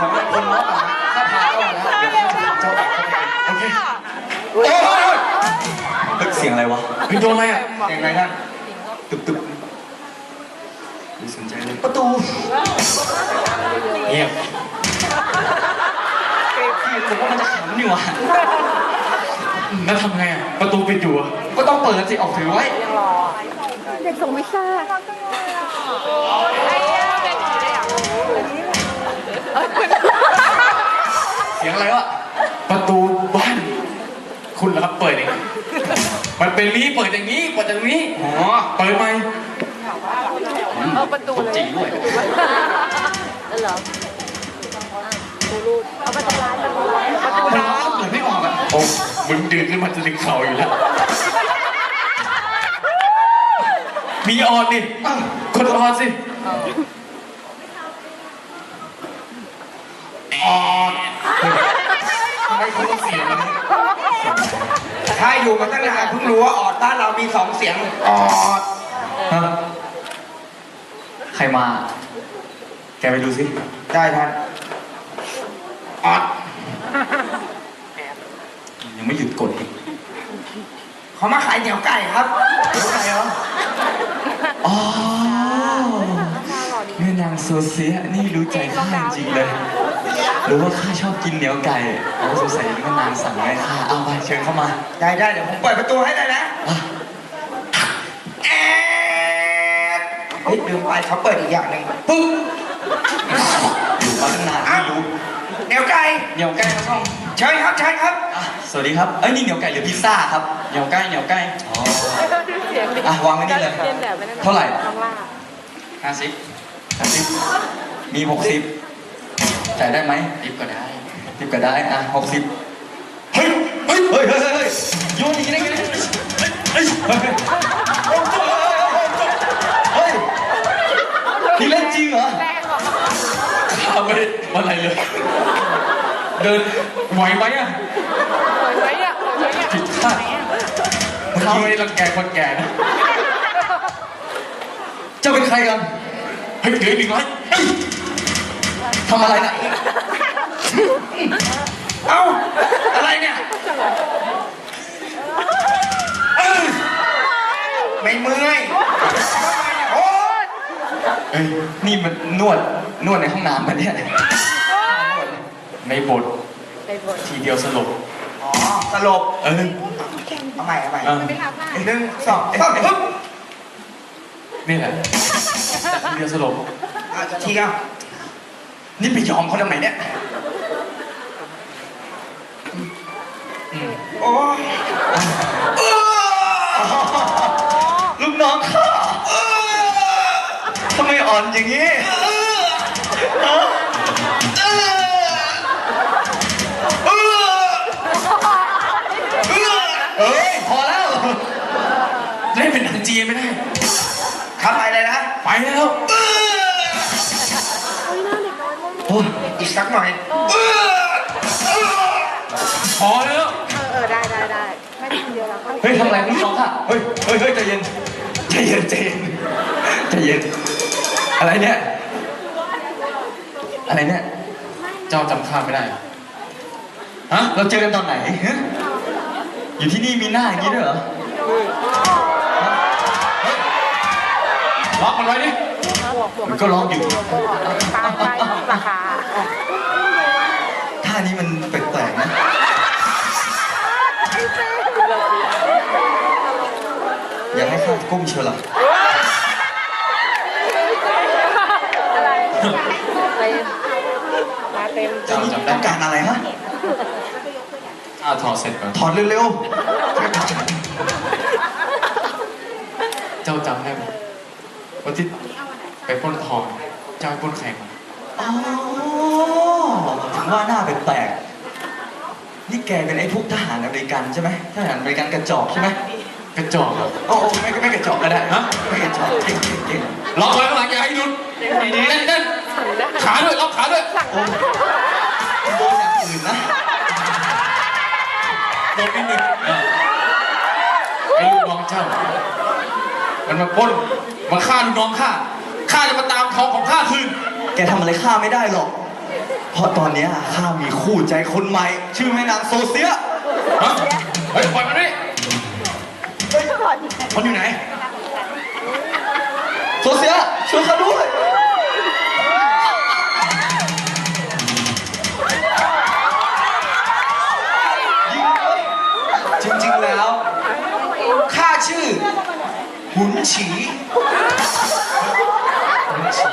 ของนายพลน็อกอะข้าพาเข้ามาแล้วเดี๋ยวข้าจะเจ้าออกเขาโอเคโอ้ยเฮ้ยเสียงอะไรวะเฮ้ยโดนอะไรอะเสียงอะไรท่านตึบตึบไม่สนใจเลยประตูเงียบพี่ผมว่ามันจะขำนี่หว่าแล้วทำไงอะ ประตูปิดอยู่อะ ก็ต้องเปิดสิออกถือไว้ เด็กส่งไม่ทราบ เสียงอะไรวะประตูบ้าน คุณเหรอครับเปิดเองมันเป็นนี้เปิดอย่างนี้เปิดอย่างนี้อ๋อเปิดไหมเอาประตูตกเลยจริงด้วยนั่นเหรอตูรูดเอาประตูร้านประตูร้านประตูมันร้าล็อนกเปิดไม่ออกอะโอ้มึงดึงขึ้นมาจะดึงเข่าอยู่แล้วมีออนดิอ้าวกดออนสิ ออกทำไมคุณต้องเสียงมันถ้าอยู่มาตั้งนานเพิ่งรู้ว่าออดบ้านเรามีสองเสียงออดฮะใครมา แกไปดูสิ ได้ท่านออดยังไม่หยุดกดอีกเขามาขายเหนียวไก่ครับใครเหรออ๋อแม่นางโซเซียนี่รู้ใจข้าจริงๆเลย รู้ว่าข้าชอบกินเหนียวไก่เอาสงสัยแม่นางสั่งให้ข้าเอาไปเชิญเข้ามาได้ได้เดี๋ยวผมเปิดประตูให้ได้นะอะแอดเฮ้ยลืมไปเขาเปิดอีกอย่างหนึ่งปุ๊บอยู่มาตั้งนานไม่รู้เหนียวไก่เหนียวไก่มาช่องเชิญครับเชิญครับอะสวัสดีครับเอ้ยนี่เหนียวไก่หรือพิซซ่าครับเหนียวไก่เหนียวไก่อ๋อเสียงดิอะวางไว้นี่เลยเรียนแบบไปนั่นน่ะเท่าไหร่ข้างล่างห้าสิบห้าสิบมีหกสิบ จ่ายได้ไหมดิฟก็ได้ทิปก็ได้อะหกสิบเฮ้ยเฮ้ยเฮ้ยเฮ้ยเฮ้ยโยนหนีได้ไงเนี่ยเฮ้ยเฮ้ยเฮ้ยนี่เล่นจริงเหรอแรงกว่าข้าไม่ได้อะไรเลยเดินไหวไหมอะสวยไหมอะสวยไหมอะผิดคาดข้าไม่ได้รังแกคนแก่นะเจ้าเป็นใครกันเฮ้ยเหลืออีกหนึ่งร้อยเฮ้ย ทำอะไรน่ะเอ้า อะไรเนี่ยเอ้ยไม่เมื่อยโอ้ยเฮ้ยนี่มันนวด นวดในห้องน้ำมันเนี่ย ในบท ในบท ทีเดียวสลบ อ๋อ สลบ เออ เอาใหม่เอาใหม่เออไม่ทำได้หนึ่งสองสามปึ๊บนี่แหละจากทีเดียวสลบ อะทีเดียว นี่ไปยอมเขาทำไมเนี่ยโอ้ยลูกน้องข้าทำไมอ่อนอย่างนี้เอ้ยพอแล้วเล่นเป็นหนังจีนไม่ได้ทำอะไรนะ ไปแล้วโอ้ย อีกสักหน่อยพอแล้วเออเออได้ได้ได้ไม่ได้คนเดียวแล้วก็เฮ้ยทำอะไรลูกน้องข้าเฮ้ยเฮ้ยเฮ้ยใจเย็นใจเย็นใจเย็นใจเย็น อะไรเนี่ย อะไรเนี่ย เจ้าจำข้าไม่ได้ฮะเราเจอกันตอนไหนฮะอยู่ที่นี่มีหน้าอย่างนี้ด้วยเหรอล็อกมันไว้ดิบวกบวก มันก็ร้องอยู่ตามไปราคาท่านี้มันแปลกๆนะอยากให้ข้าก้มเชียวเหรออะไรเต็มมาเต็มเจ้านี่ต้องการอะไรฮะอ้าวถอดเสร็จก่อนถอดเร็วเจ้าจำได้ไหมวันที่ ไปปล้นทองเจ้าไปปล้นใครมาๆอ๋อถึงว่าหน้าแปลกๆนี่แกเป็นไอ้พวกทหารอเมริกันใช่ไหมทหารอเมริกันกระจอกใช่ไหมกระจอกเหรอโอ้โอ้ไม่ไม่กระจอกก็ได้ฮะไม่กระจอกเก่งเก่งเก่งล็อกไว้ข้างหลังอย่าให้หลุดเต้นเต้นขาด้วยล็อกขาด้วยโอ้โดนอย่างอื่นนะโดนนิดหนึ่งเออไอ้ลูกน้องเจ้า มันมาปล้นมาฆ่าลูกน้องข้า ข้าจะมาตามเขาของข้าคืน แกทำอะไรข้าไม่ได้หรอก เพราะตอนเนี้ยข้ามีคู่ใจคนใหม่ ชื่อแม่นางโซเซียฮะเฮ้ยปล่อยมันดิมันอยู่ไหน โซเซียช่วยข้าด้วยยิงเลยจริงๆแล้วข้าชื่อ หุนฉี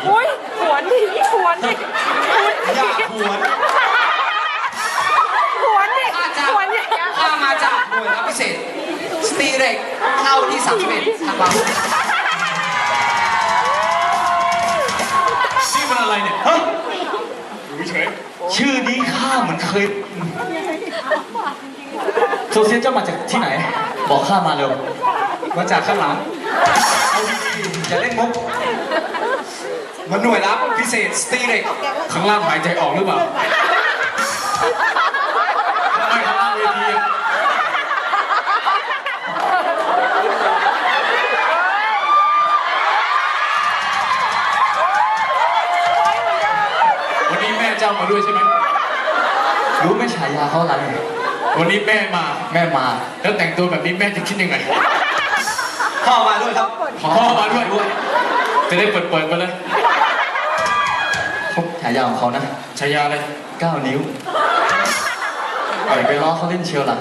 อุ้ยหวนดิห วนดิอย่าหวนหวนดิข้าจะหวนดิข้ามาจากหน่วยรับพิเศษ สตีเร็กเข้าที่31ธันวาคมชื่อมันอะไรเนี่ยฮะอยู่เฉยชื่อนี้ข้าเหมือนเคยโซเซียเจ้ามาจากที่ไหน บอกข้ามาเร็ว มาจากข้างหลังเอาดีๆอย่าเล่นมุก มันหน่วยรับพิเศษสตีเร็กข้างล่างหายใจออกหรือเปล่าไม่ข้างล่างเวทีอะวันนี้แม่เจ้ามาด้วยใช่ไหมรู้ไหมฉายาเขาอะไรวันนี้แม่มาแม่มา แล้วแต่งตัวแบบนี้แม่จะคิดยังไงพ่อมาด้วยครับพ่อมาด้วยด้วยจะได้เปิดเปิดๆไปเลยพบฉายาของเขานะชายาเลย9นิ้วปล่อยไปล้อเขาเล่นเชียวล่ะ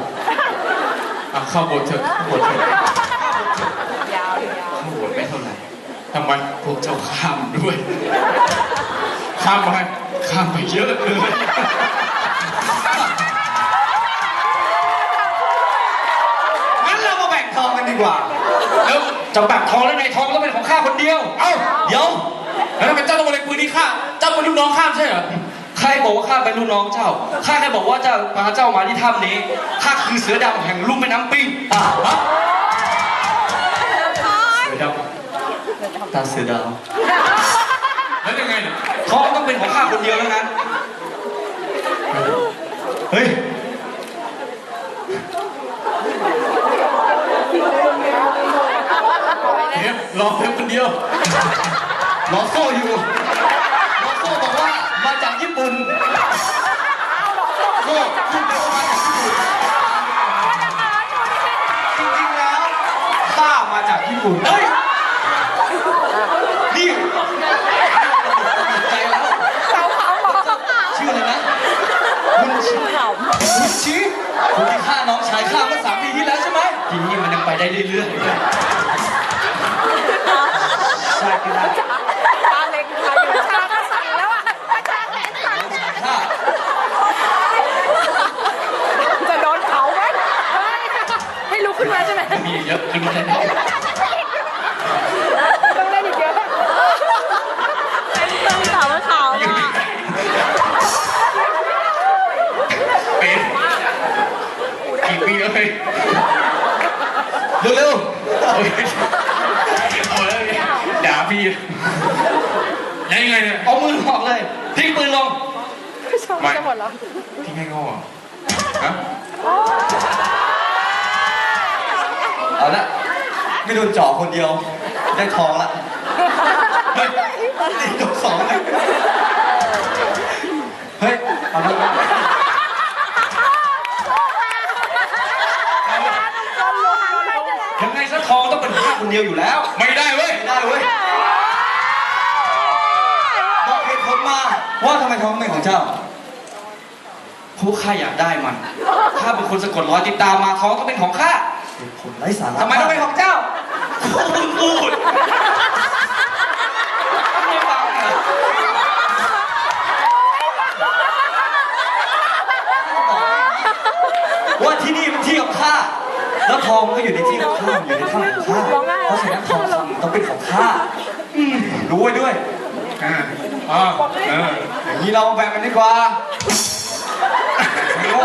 อะเข้าบทเถอะปวดเถอะเข้าบทไม่เท่าไหร่ทำไมพวกเจ้าข้ามด้วย ข้ามไปข้ามไปเยอะเลยงั้นเรามาแบ่งทองกันดีกว่าแล้วจะแบ่งทองแล้วในทองต้องเป็นของข้าคนเดียว เอ้าเดี๋ยว แล้วทำไมเจ้าต้องมาเล็งปืนที่ข้าเจ้าเป็นลูกน้องข้ามใช่เหรอใครบอกว่าข้าเป็นลูกน้องเจ้า ข้าแค่บอกว่าเจ้าพาเจ้ามาที่ถ้ำนี้ ข้าคือเสือดำแห่งลุ่มแม่น้ำปิงอะฮะเสือดตาเสือดาวำแล้วยังไงเนี่ยทองต้องเป็นของข้าคนเดียวแล้วนะเฮ้ย เทปรอเทปคนเดียว ลอโซ่อยู่ลอโซ่บอกว่า มาจากญี่ปุ่นโซ่พูดไปว่ามาจากญี่ปุ่นจริงๆแล้วข้ามาจากญี่ปุ่นเฮ้ยนี่ตกใจแล้วเขาเขาบอกชื่ออะไรนะคุณชิเขาคุณชิคุณที่ฆ่าน้องชายข้าเมื่อสามปีที่แล้วใช่ไหมทีนี้มันยังไปได้เรื่อยๆใช่ก็ได้ ชาเล็กชาอยู่ชาก็สั่นแล้วอะชาแขนสั่น น้องชายข้า จะโดนเผาไหมเฮ้ยให้ลุกขึ้นมาใช่ไหม มีเยอะขึ้นมาได้ต้องเล่นอีกเยอะต้องเผาเผาอะเป็นกี่ปีแล้วเลยเร็วเอาเลยเอาเลยด่าพี่ยังไงเนี่ยๆเอามือออกเลย ทิ้งปืนลงชอบจะหมดแล้วพี่ไม่โง่เหรอฮะ เอาละไม่โดนเจ่อคนเดียว ได้ทองละเฮ้ยนี่โดนสองเลยเฮ้ยเอาละยังไงซะทองต้องเป็นข้าคนเดียวอยู่แล้ว ไม่ได้เว้ยไม่ได้เว้ยบอกเหตุผลมาว่าทำไมทองเป็นของเจ้าเพราะข้าอยากได้มัน ข้าเป็นคนสะกดรอยติดตามมาทองต้องเป็นของข้า เหตุผลไร้สาระทำไมต้องเป็นของเจ้าคุณพูดไม่ฟังเหรอว่าที่นี่เป็นที่ของข้าแล้วทองมันก็อยู่ในที่ของข้าอยู่ในถ้ำของข้าเพราะฉะนั้นทองคำต้องเป็นของข้าอืมรู้ไว้ด้วยอ่าอ่าเอออย่างนี้เราแบ่งกันดีกว่าโง่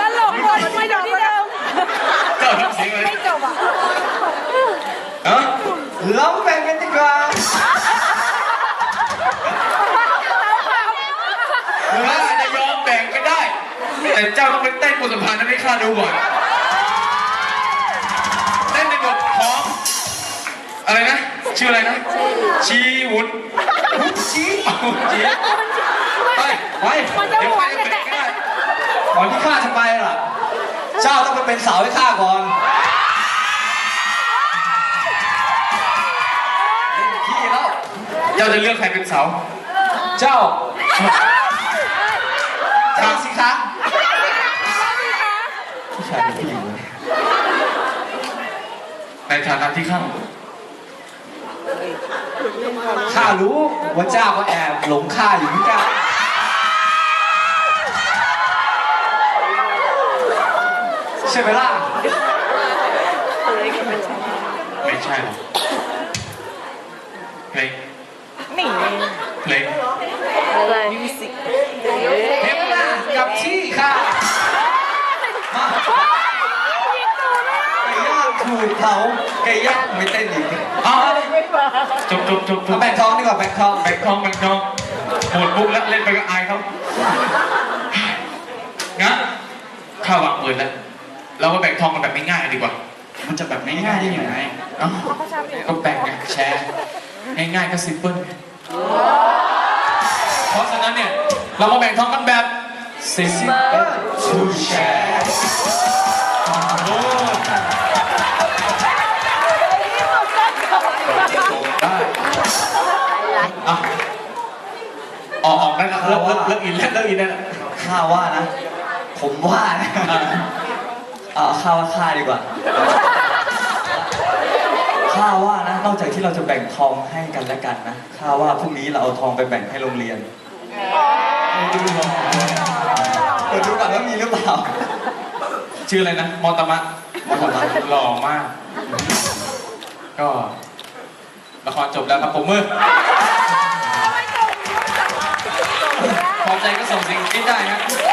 ตลกหมดไม่จบที่เดิม เจ้าทำเสียงอะไร ไม่จบอะ ฮะ เราแบ่งกันดีกว่า ข้าจะยอมแบ่งก็ได้ แต่เจ้าต้องไปเต้นบนสะพานนั้นให้ข้า ดูก่อนเต้นในบทของอะไรนะ ชื่ออะไรนะ ชีวุนชี้เอาดีไปไปมันจะเดี๋ยวหใครวนจะแหเบรละกก็ได้ก่อนที่ข้าจะไปล่ะ เจ้าต้องไปเป็นสาวให้ข้าก่อนเล่นขี้แล้วเจ้าจะเลือกใครเป็นเสาเจ้าเจ้าสิคะผู้ชายเป็นผู้หญิงเลย ใน ฐานะที่ข้าข้ารู้ว่าเจ้าก็แอบหลงข้าอยู่เหมือนกันใช่ไหมล่ะ ไม่ใช่หรอกเพลงนี่เพลงอะไรมิวสิกเทปหน้ากับที่ค่ะมาไก่ ดูเผาไก่ย่างไม่เต้นอีกเอาจบจบจบจเอาบแบ่งทองดีกว่าแบ่งทองแบกทองแบกทองหมดบุกแล้วเล่นไปก็อายเขางั้นข้าวางปืนแล้ว เราก็แบ่งทองกันแบบง่ายๆดีกว่า มันจะแบบง่ายๆได้ยังไงเอ้าก็แบ่งไงแชร์ง่ายๆก็ซิมเปิลเพราะฉะนั้นเนี่ย เรามาแบ่งทองกันแบบ simple to share อะออกออกได้แล้วเลิกเลิกเลิกอินแล้วเลิกอินได้แล้วข้าว่านะ ผมว่านะอะเอาข้าว่าข้าดีกว่าข้าว่านะนอกจากที่เราจะแบ่งทองให้กันและกันนะข้าว่าพรุ่งนี้เราเอาทองไปแบ่งให้โรงเรียนดูก่อนเดี๋ยวดูก่อนว่ามีหรือเปล่า ชื่ออะไรนะมอตามะมอตามะหล่อมาก ก็ ละครจบแล้วครับผมมือพอใจก็ส่งสิ่งที่ได้ครับ